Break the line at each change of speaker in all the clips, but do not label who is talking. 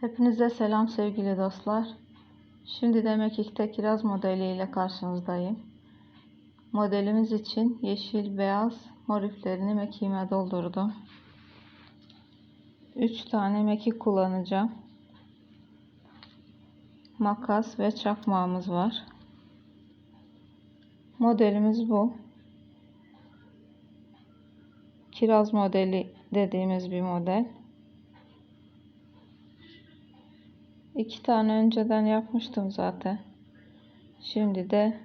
Hepinize selam sevgili dostlar. Şimdi de Mekik'te kiraz modeliyle karşınızdayım. Modelimiz için yeşil, beyaz mor iplerini mekiğime doldurdum. 3 tane mekik kullanacağım. Makas ve çakmağımız var. Modelimiz bu. Kiraz modeli dediğimiz bir model. İki tane önceden yapmıştım zaten. Şimdi de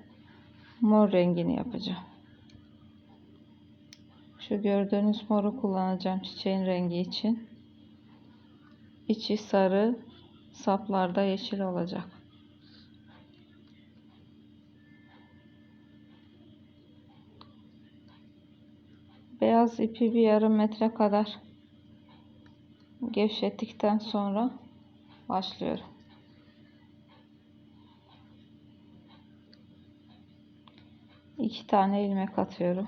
mor rengini yapacağım. Şu gördüğünüz moru kullanacağım çiçeğin rengi için. İçi sarı, saplarda yeşil olacak. Beyaz ipi bir yarım metre kadar gevşettikten sonra başlıyorum. İki tane ilmek atıyorum.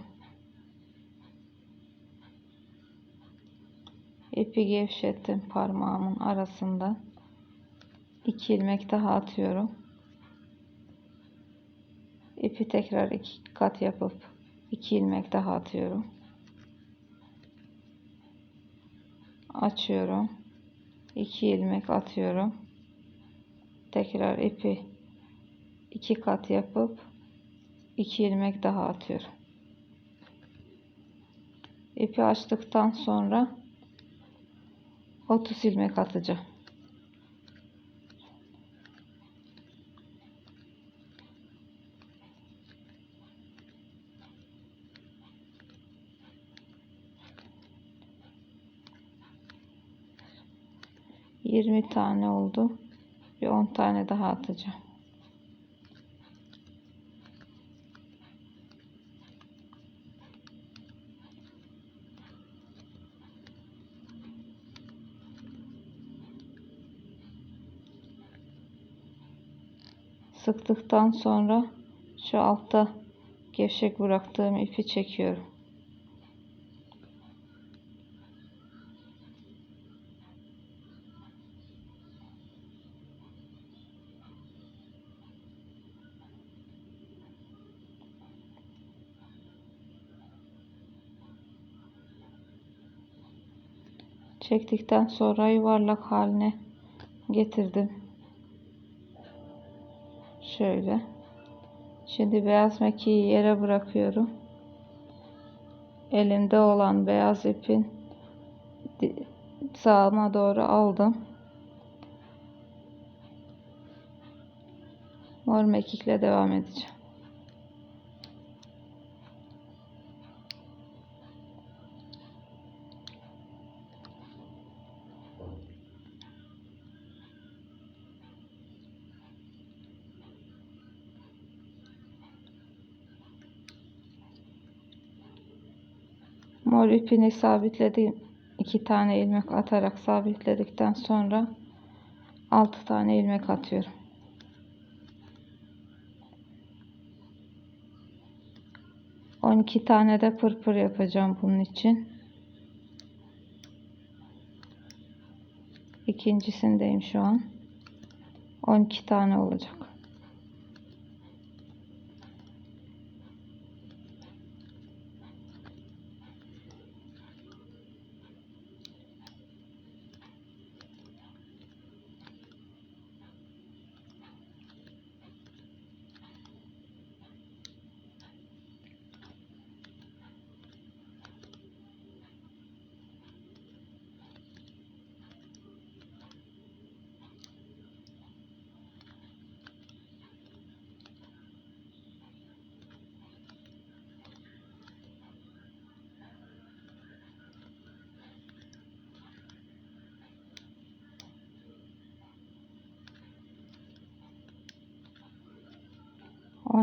İpi gevşettim parmağımın arasında. İki ilmek daha atıyorum. İpi tekrar iki kat yapıp iki ilmek daha atıyorum. Açıyorum. 2 ilmek atıyorum. Tekrar ipi iki kat yapıp 2 ilmek daha atıyorum. İpi açtıktan sonra 30 ilmek atacağım. Yirmi tane oldu. Bir on tane daha atacağım. Sıktıktan sonra şu altta gevşek bıraktığım ipi çekiyorum. Çektikten sonra yuvarlak haline getirdim. Şöyle. Şimdi beyaz mekiği yere bırakıyorum. Elimde olan beyaz ipin sağıma doğru aldım. Mor mekikle devam edeceğim. '' Mor ipini sabitledim. iki tane ilmek atarak sabitledikten sonra 6 tane ilmek atıyorum. On iki tane de pırpır yapacağım bunun için. İkincisindeyim şu an. 12 tane olacak.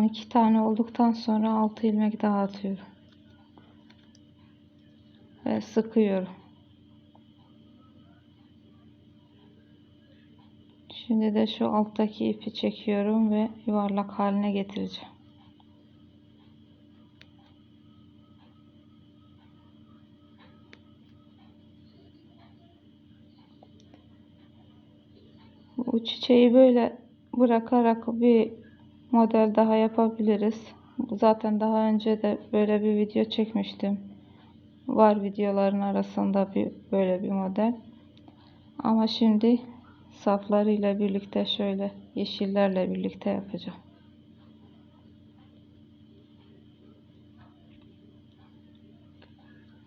On iki tane olduktan sonra altı ilmek daha atıyorum. Ve sıkıyorum. Şimdi de şu alttaki ipi çekiyorum ve yuvarlak haline getireceğim. Bu çiçeği böyle bırakarak bir model daha yapabiliriz. Zaten daha önce de böyle bir video çekmiştim. Var videoların arasında bir böyle bir model. Ama şimdi saflarıyla birlikte şöyle yeşillerle birlikte yapacağım.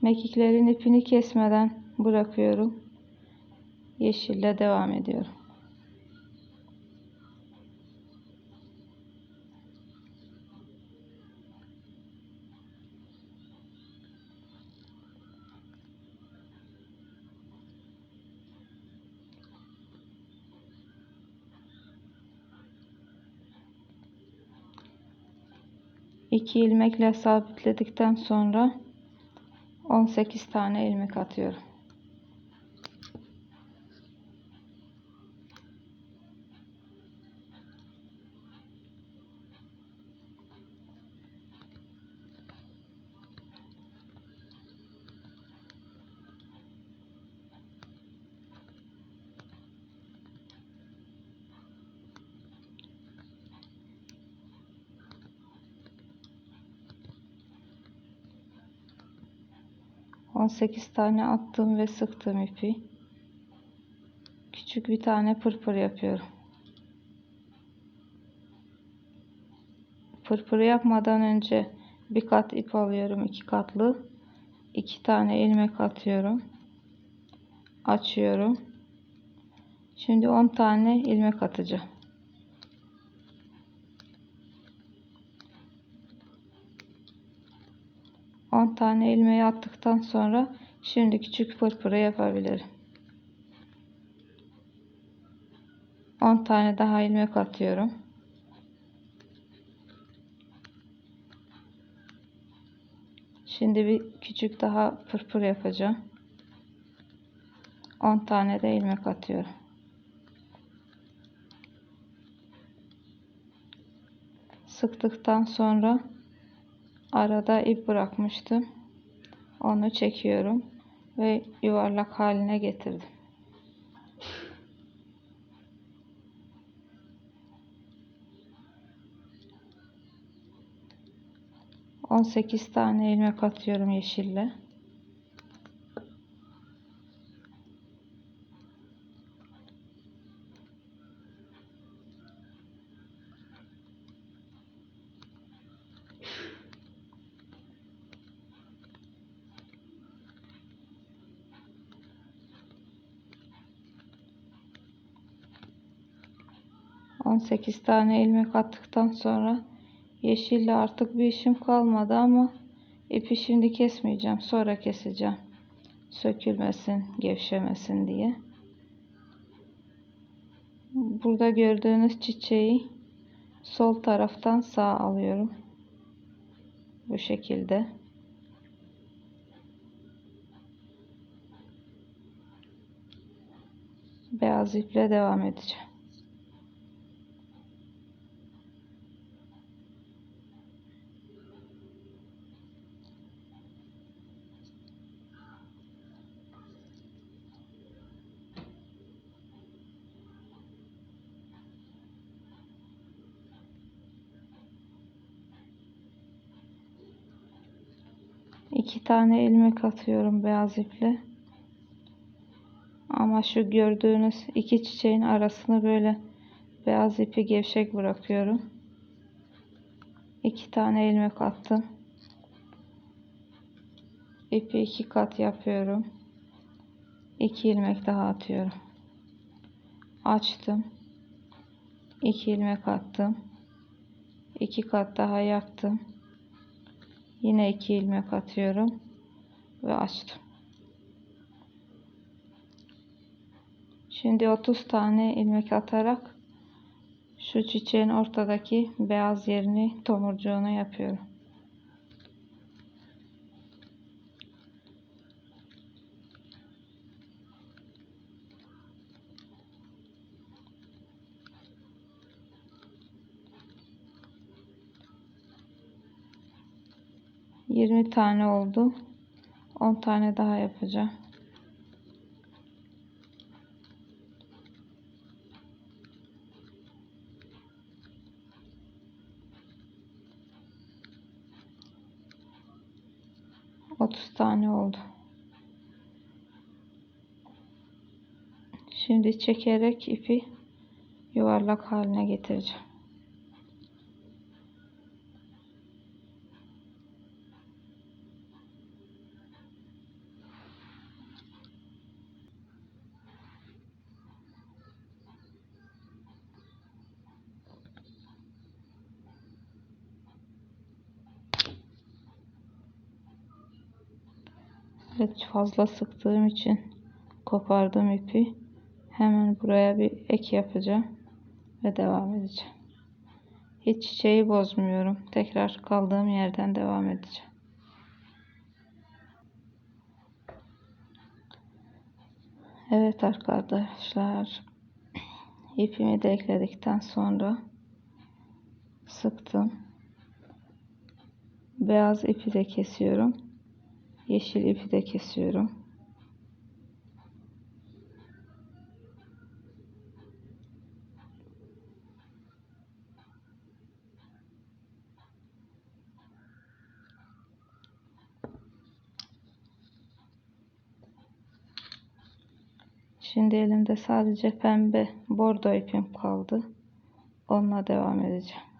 Mekiklerin ipini kesmeden bırakıyorum. Yeşille devam ediyorum. İki ilmekle sabitledikten sonra 18 tane ilmek atıyorum. On sekiz tane attım ve sıktım ipi. Küçük bir tane pırpır yapıyorum. Pırpırı yapmadan önce bir kat ip alıyorum iki katlı. iki tane ilmek atıyorum. Açıyorum. Şimdi 10 tane ilmek atacağım. On tane ilmeği attıktan sonra şimdi küçük pırpırı yapabilirim. 10 tane daha ilmek atıyorum. Şimdi bir küçük daha pırpır yapacağım. 10 tane de ilmek atıyorum. Sıktıktan sonra arada ip bırakmıştım. Onu çekiyorum ve yuvarlak haline getirdim. 18 tane ilmek atıyorum yeşille. On sekiz tane ilmek attıktan sonra Yeşille artık bir işim kalmadı ama ipi şimdi kesmeyeceğim. Sonra keseceğim. Sökülmesin, gevşemesin diye. Burada gördüğünüz çiçeği sol taraftan sağ alıyorum. Bu şekilde. Beyaz iple devam edeceğim. iki tane ilmek atıyorum beyaz iple. Ama şu gördüğünüz iki çiçeğin arasını böyle beyaz ipi gevşek bırakıyorum. iki tane ilmek attım. İpi iki kat yapıyorum. iki ilmek daha atıyorum. Açtım. iki ilmek attım. iki kat daha yaptım Yine iki ilmek atıyorum ve açtım. Şimdi 30 tane ilmek atarak şu çiçeğin ortadaki beyaz yerini tomurcuğunu yapıyorum. 20 tane oldu. 10 tane daha yapacağım. Otuz tane oldu. Şimdi çekerek ipi yuvarlak haline getireceğim. Evet fazla sıktığım için kopardım ipi. Hemen buraya bir ek yapacağım ve devam edeceğim. Hiç çiçeği bozmuyorum. Tekrar kaldığım yerden devam edeceğim. Evet arkadaşlar. ipimi de ekledikten sonra sıktım. Beyaz ipi de kesiyorum. Yeşil ipi de kesiyorum. Şimdi elimde sadece pembe bordo ipim kaldı. Onunla devam edeceğim.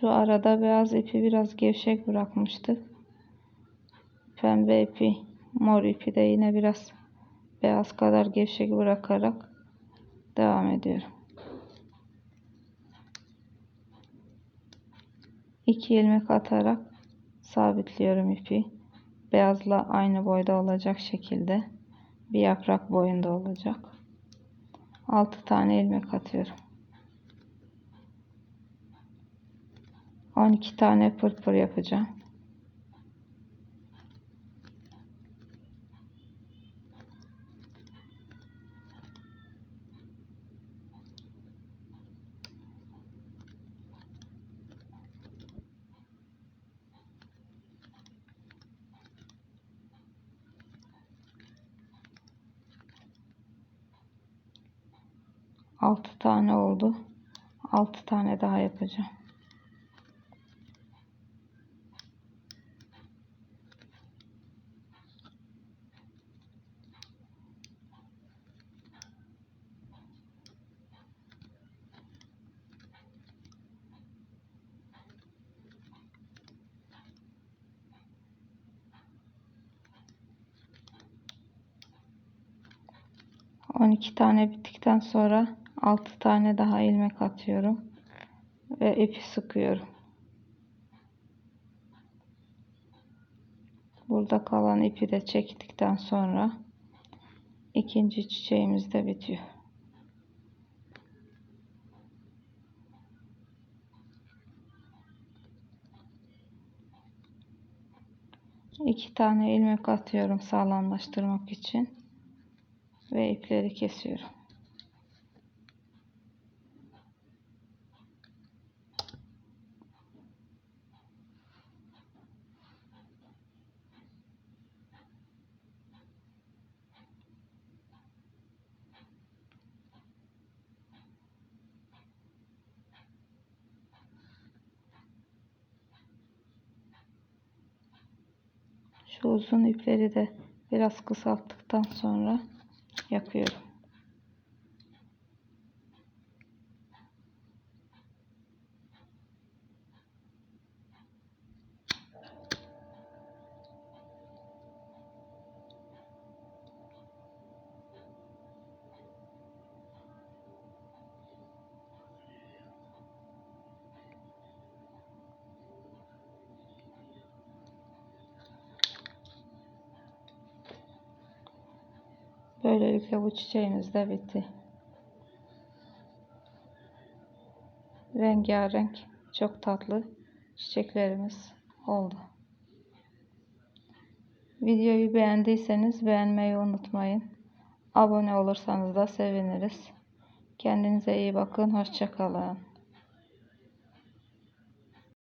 Şu arada beyaz ipi biraz gevşek bırakmıştık. Pembe ipi, mor ipi de yine biraz beyaz kadar gevşek bırakarak devam ediyorum. İki ilmek atarak sabitliyorum ipi. Beyazla aynı boyda olacak şekilde bir yaprak boyunda olacak. 6 tane ilmek atıyorum. 12 tane pırpır yapacağım. Altı tane oldu. Altı tane daha yapacağım. On iki tane bittikten sonra altı tane daha ilmek atıyorum ve ipi sıkıyorum. Burada kalan ipi de çektikten sonra ikinci çiçeğimiz de bitiyor. İki tane ilmek atıyorum sağlamlaştırmak için ve ipleri kesiyorum. Şu uzun ipleri de biraz kısalttıktan sonra yakıyorum. Böylelikle bu çiçeğimiz de bitti. Rengarenk, çok tatlı çiçeklerimiz oldu. Videoyu beğendiyseniz beğenmeyi unutmayın. Abone olursanız da seviniriz. Kendinize iyi bakın. Hoşçakalın.